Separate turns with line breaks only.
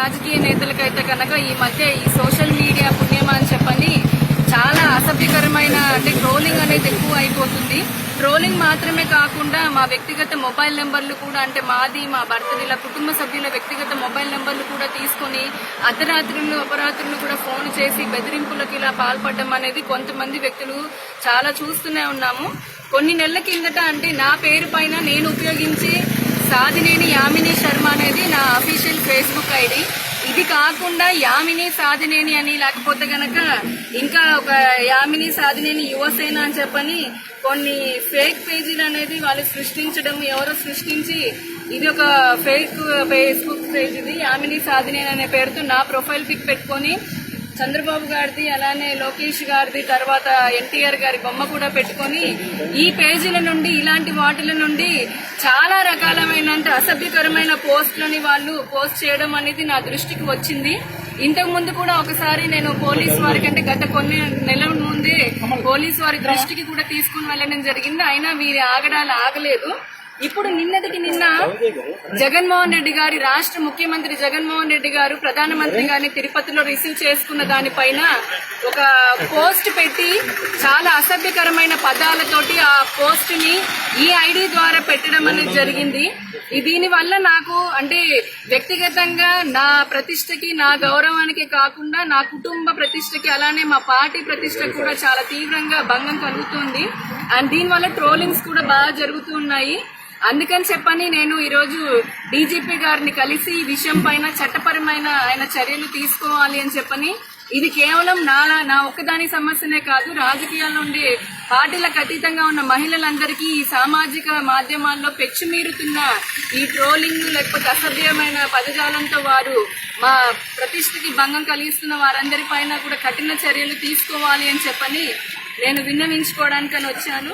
రాజకీయ నేతలకైతే కనుక ఈ మధ్య ఈ సోషల్ మీడియా పుణ్యమా అని చెప్పని చాలా అసభ్యకరమైన అంటే ట్రోలింగ్ అనేది ఎక్కువ అయిపోతుంది. ట్రోలింగ్ మాత్రమే కాకుండా మా వ్యక్తిగత మొబైల్ నెంబర్లు కూడా అంటే మాది మా భర్తది ఇలా కుటుంబ సభ్యుల వ్యక్తిగత మొబైల్ నెంబర్లు కూడా తీసుకొని అర్ధరాత్రులు అపరాత్రులు కూడా ఫోన్ చేసి బెదిరింపులకు ఇలా పాల్పడడం అనేది కొంతమంది వ్యక్తులు చాలా చూస్తూనే ఉన్నాము. కొన్ని నెలల కిందట అంటే నా పేరు పైన నేను ఉపయోగించి సాధినేని యామిని శర్మ అనేది నా అఫీషియల్ ఇది ఇది కాకుండా యామిని సాధినేని అని లేకపోతే గనక ఇంకా ఒక యామిని సాధినేని యువసేన అని చెప్పని కొన్ని ఫేక్ పేజీలు అనేది వాళ్ళు సృష్టించడం ఎవరో సృష్టించి ఇది ఒక ఫేక్ ఫేస్బుక్ పేజ్ ఇది. యామిని సాధినేని అనే పేరుతో నా ప్రొఫైల్ పిక్ పెట్టుకొని చంద్రబాబు గారిది అలానే లోకేష్ గారిది తర్వాత ఎన్టీఆర్ గారి బొమ్మ కూడా పెట్టుకొని ఈ పేజీల నుండి ఇలాంటి వాటిల నుండి చాలా రకాలమైనంత అసభ్యకరమైన పోస్టులని వాళ్ళు పోస్ట్ చేయడం అనేది నా దృష్టికి వచ్చింది. ఇంతకు ముందు కూడా ఒకసారి నేను పోలీస్ వారి కంటే గత కొన్ని నెలల ముందే పోలీస్ వారి దృష్టికి కూడా తీసుకుని వెళ్ళడం జరిగింది. అయినా వీరి ఆగడాలు ఆగలేదు. ఇప్పుడు నిన్నటికి నిన్న జగన్మోహన్ రెడ్డి గారి రాష్ట్ర ముఖ్యమంత్రి జగన్మోహన్ రెడ్డి గారు ప్రధానమంత్రి గారిని తిరుపతిలో రిసీవ్ చేసుకున్న దానిపైన ఒక పోస్ట్ పెట్టి చాలా అసభ్యకరమైన పదాలతోటి ఆ పోస్ట్ని ఈ ఐడి ద్వారా పెట్టడం అనేది జరిగింది. దీనివల్ల దీని వల్ల నాకు అంటే వ్యక్తిగతంగా నా ప్రతిష్టకి నా గౌరవానికి కాకుండా నా కుటుంబ ప్రతిష్టకి అలానే మా పార్టీ ప్రతిష్టకి కూడా చాలా తీవ్రంగా భంగం కలుగుతుంది. అండ్ దీనివల్ల ట్రోలింగ్స్ కూడా బాగా జరుగుతున్నాయి అందుకని చెప్పని నేను ఈరోజు డీజీపీ గారిని కలిసి ఈ విషయం పైన చట్టపరమైన ఆయన చర్యలు తీసుకోవాలి అని చెప్పని ఇది కేవలం నా నా ఒక్కదాని సమస్యనే కాదు రాజకీయాల్లో ఉండే పార్టీలకు అతీతంగా ఉన్న మహిళలందరికీ ఈ సామాజిక మాధ్యమాల్లో పెచ్చుమీరుతున్న ఈ ట్రోలింగ్ లేకపోతే అసభ్యమైన పదజాలంతో వారు మా ప్రతిష్టకి భంగం కలిగిస్తున్న వారందరి పైన కూడా కఠిన చర్యలు తీసుకోవాలి అని చెప్పని నేను విన్నవించుకోవడానికని వచ్చాను.